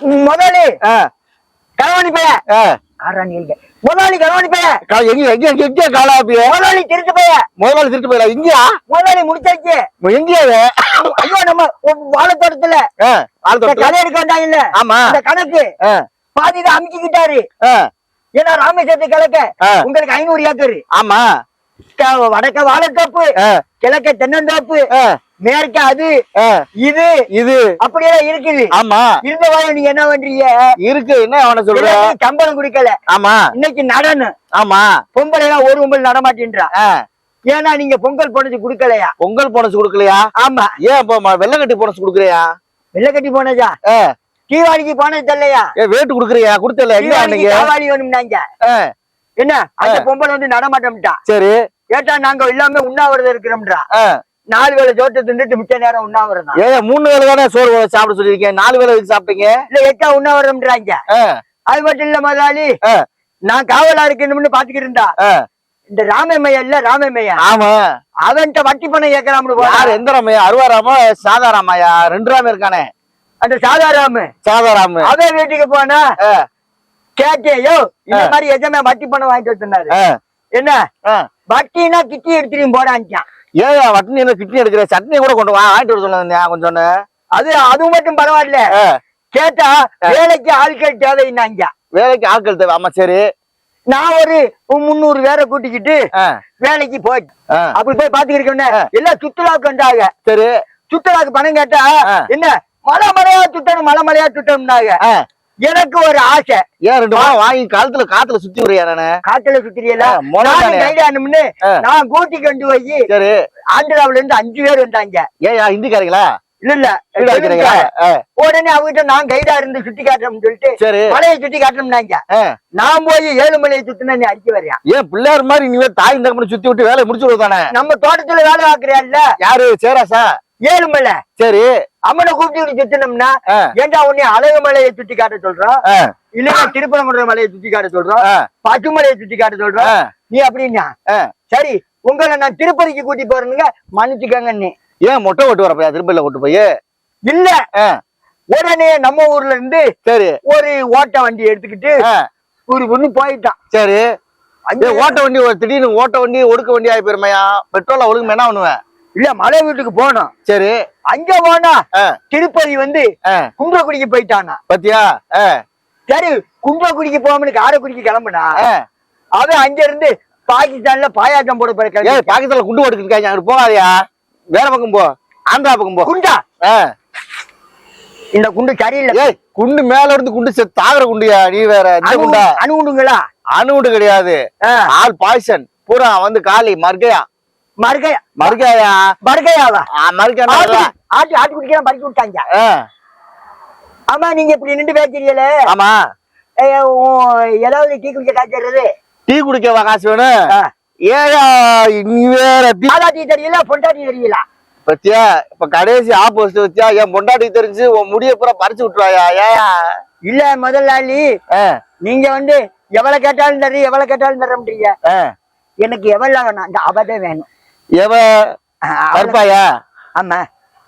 முதலாளி ஆ, கரவாணி பைய. ஆ. ஆறாணி இல்ல முதலாளி கரவாணி பைய. எங்க எங்க எங்க எங்க காலாப்பிய முதலாளி திருட்டு பைய. முதலாளி திருட்டு போயிடலாம் இங்கயா? முதலாளி முடிச்சாச்சு. எங்கயா? ஐயோ நம்ம வாழைத்தோட்டத்துல. கதை எடுக்க வந்தாங்க இல்ல ஆமா. இந்த கணக்கு. பாதிதான் அமைச்சுக்கிட்டாரு ஏன்னா ராமேஸ்வரத்து கிழக்க. உங்களுக்கு ஐநூறு ஏக்கர். ஆமா. வடக்க வாழைத்தோப்பு ஆ, கிழக்க தென்னந்தோப்பு மேற்க அது. இது இது. அப்படியெல்லாம் இருக்குது. ஆமா. இருந்த வரை நீங்க என்ன பண்றீங்க? இருக்கு. என்ன அவன சொல்ற? சம்பளம் குடிக்கல. ஆமா. இன்னைக்கு நடனம் ஆமா. பொம்பளை எல்லாம் ஒரு பொம்பளை நடமாட்டேன்றா. ஏன்னா நீங்க பொங்கல் போனது குடுக்கலையா? பொங்கல் போனஸ் குடுக்கலையா? ஆமா. ஏன் இப்போ ம- வெள்ளக்கட்டி போனஸ் குடுக்கறியா வெள்ளை கட்டி போனதா? ஆ, தீபாவளிக்கு போனது இல்லையா ஏ வேட்டு குடுக்கறியா குடுத்தல. தீபாவளி வேணும்னாங்க. என்ன? அந்த பொம்பளை வந்து நடமாட்டோம்ட்டா. சரி. கேட்டா நாங்க எல்லாமே உண்ணாவிரதம் இருக்கிறோம்ன்றா. ஆ. நாலு வேளை சோத்தை தின்னுட்டு மிச்ச நேரம் உண்ணாவிரதம். ஏன் மூணு வேளை தானே சோறு சாப்பிட சொல்லியிருக்கேன். நாலு எதுக்கு சாப்பிட்டீங்க? இல்ல எட்டா உண்ணாவிரதம்ன்றாங்க. அது மட்டும் இல்ல முதலாளி. நான் காவலா இருக்கணும்னு பாத்துக்கிட்டு இருந்தா. இந்த ராமமையா இல்ல ராமமையா? ஆமா. அவன்கிட்ட வட்டி பணம் கேட்கறாம்னு யார் எந்த ராமையா அருவாராமா சாதாராமாயா ரெண்டு ராம இருக்கானே. அந்த சாதாராம சாதாராம அவன் வீட்டுக்கு போனா ஆ, கேட்டேன் யோ இந்த மாதிரி எஜமே வட்டி பணம் வாங்கிட்டு வச்சிருந்தாரு ஆ, என்ன. வட்டினா கிட்டி எடுத்துட்டு போடான்ச்சான் ஏன் வட்டினி என்ன கிட்னி எடுக்கிற? சட்னி கூட கொண்டு வா வாங்கிட்டு வர சொன்னேன் கொஞ்சம் அது அது மட்டும் பரவாயில்ல. கேட்டா வேலைக்கு ஆட்கள் தேவைன்னாங்க. வேலைக்கு ஆட்கள் தேவை. ஆமா சரி. நான் ஒரு முந்நூறு பேரை கூட்டிக்கிட்டு வேலைக்கு ஆ, அப்படி போய் பாத்துக்கிட்டு. எல்லாம் சுற்றுலாவுக்கு வந்தாங்க. சரி. சுற்றுலாவுக்கு பணம் கேட்டா. என்ன? மலை மலையா சுத்தணும் மலை மலையா சுத்தணும்னாங்க. ஆ, எனக்கு ஒரு ஆசை. ஏன் ரெண்டு மாதம் வாங்கி காலத்துல காத்துல சுத்தி விடுறியா நானு? காட்டுல சுத்திரியல. கைடானும்னு. நான் கூட்டி கொண்டு போய் சரி. ஆந்திராவுல இருந்து அஞ்சு பேர் வந்தாங்க. ஏன் ஹிந்திக்காரங்களா? இல்ல இல்ல. உடனே அவகிட்ட நான் கைடா இருந்து சுத்தி காட்டுறோம்னு சொல்லிட்டு சரி. மலையை சுத்தி காட்டணும்னாங்க. நான் போய் ஏழு மலையை சுத்தினா நீ அடிக்க வரியா? ஏன் பிள்ளையார் மாதிரி நீ தாய் தகப்பனை சுத்தி விட்டு வேலையை முடிச்சு விடுதானே நம்ம தோட்டத்துல வேலை பாக்குறியால யாரு? சேராசா? ஏழு மலை. சரி. அம்மனை கூப்பிட்டு சுத்தினோம்னா ஆ, ஏன்டா உன்னை அழகு மலையை சுத்தி காட்ட சொல்றோம் இல்லன்னா திருப்பரங்குன்ற மலையை சுத்தி காட்ட சொல்றோம் ஆ, பச்சுமலையை சுத்தி காட்ட சொல்றோம் நீ அப்படின்னா. சரி உங்களை நான் திருப்பதிக்கு கூட்டி போறேனுங்க மன்னிச்சுக்கங்க நீ. ஏன் மொட்டை ஓட்டு வரப்பையா திருப்பதியில கூட்டு போய்? இல்ல. உடனே நம்ம ஊர்ல இருந்து சரி. ஒரு ஓட்ட வண்டி எடுத்துக்கிட்டு ஒரு பொண்ணு போயிட்டான். சரி. ஓட்ட வண்டி ஒரு திடீர்னு ஓட்ட வண்டி ஒடுக்க வண்டி ஆகி போயிருமையா? பெட்ரோல் ஒழுங்கு என்ன பண்ணுவேன். இல்ல மலை வீட்டுக்கு போனோம். சரி. அங்க போனா திருப்பதி வந்து ஆ, குன்றக்குடிக்கு போயிட்டானா? பாத்தியா? சரி குன்றக்குடிக்கு போகாமனு காரைக்குடிக்கு கிளம்புனா. அவன் அங்க இருந்து பாகிஸ்தான்ல பாயாட்டம் போட கிளம்பி பாகிஸ்தான்ல குண்டு ஓட்டுக்கு இருக்காங்க. அங்க போகாதயா. வேற பக்கம் போ. ஆந்திரா பக்கம் போ. குண்டா. இந்த குண்டு சரியில்லை. குண்டு மேல இருந்து குண்டு தாகுற குண்டுயா? நீ வேற இந்த அணு குண்டா? அணு குண்டுங்களா அணு குண்டு கிடையாது ஆல் பாய்சன். பூரா வந்து காலி மர்கையா. மறுகையா மர்கையா? மறுகையாவா மர்கையா ஆட்டு ஆட்டு குடிக்கலாம் பறிச்சு விட்டாங்க ஆமா நீங்க இப்படி நின்று பேசுறீங்கள ஆமா. ஏதாவது டீ குடிக்க காய்ச்சறது டீ குடிக்கவா காசு வேணும். ஏயா நீ வேற சாதா டீ தெரியல பொண்டா டீ தெரியல? பத்தியா இப்ப கடைசி ஆப்போசிட் வச்சியா என் பொண்டாட்டி தெரிஞ்சு உன் முடிய பூரா பறிச்சு விட்டுருவாயா ஏயா? இல்ல முதலாளி. நீங்க வந்து எவ்வளவு கேட்டாலும் தர்றீ எவ்வளவு கேட்டாலும் தரமுடிய ஆ. எனக்கு எவ்வளவு வேணும் அந்த அவதே வேணும். எவ கருப்பாயா? ஆமா.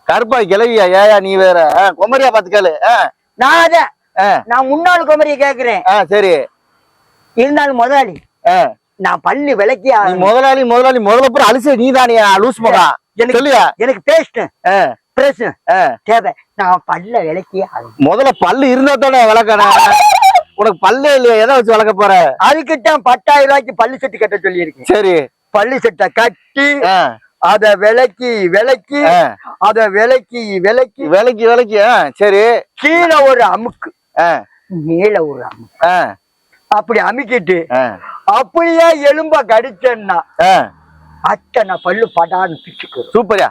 கருப்பாய் கிளவியா ஏயா நீ வேற? குமரியா பாத்து கேளு. ஆ, நான் அத நான் முன்னாள் குமரியை கேக்குறேன். சரி. இருந்தாலும் முதலாளி. நான் பல்லு விளக்கி நீ முதலாளி முதலாளி முதல்ல பூரா அலிசே நீ தானியா லூஸ் மகா. எனக்கு எனக்கு பேஸ்ட் பிரஸ். தேவை. நான் பல்ல விளக்கி ஆகணும். முதல்ல பல்லு இருந்தா தானே விளக்கணும். உனக்கு பல்லே இல்லையா? எதை வச்சு வளர்க்க போற? அதுக்குத்தான் பத்தாயிரம் ரூபாய்க்கு பல்லு செட்டு கட்ட சொல்லியிருக்கேன். சரி. பல்லு செட்டை கட்டி அத விளக்கி விளக்கி ஆ. அத விளக்கி விளக்கி விலைக்கு விலைக்கு ஆ, சரி. கீழே ஒரு அமுக்கு. மேல ஒரு அமுக்கு. அப்படி அமுக்கிட்டு அப்படியே எலும்ப கடிச்சேன்னா. அத்தனை பல்லு படான்னு பிச்சுக்கும் சூப்பர்யா.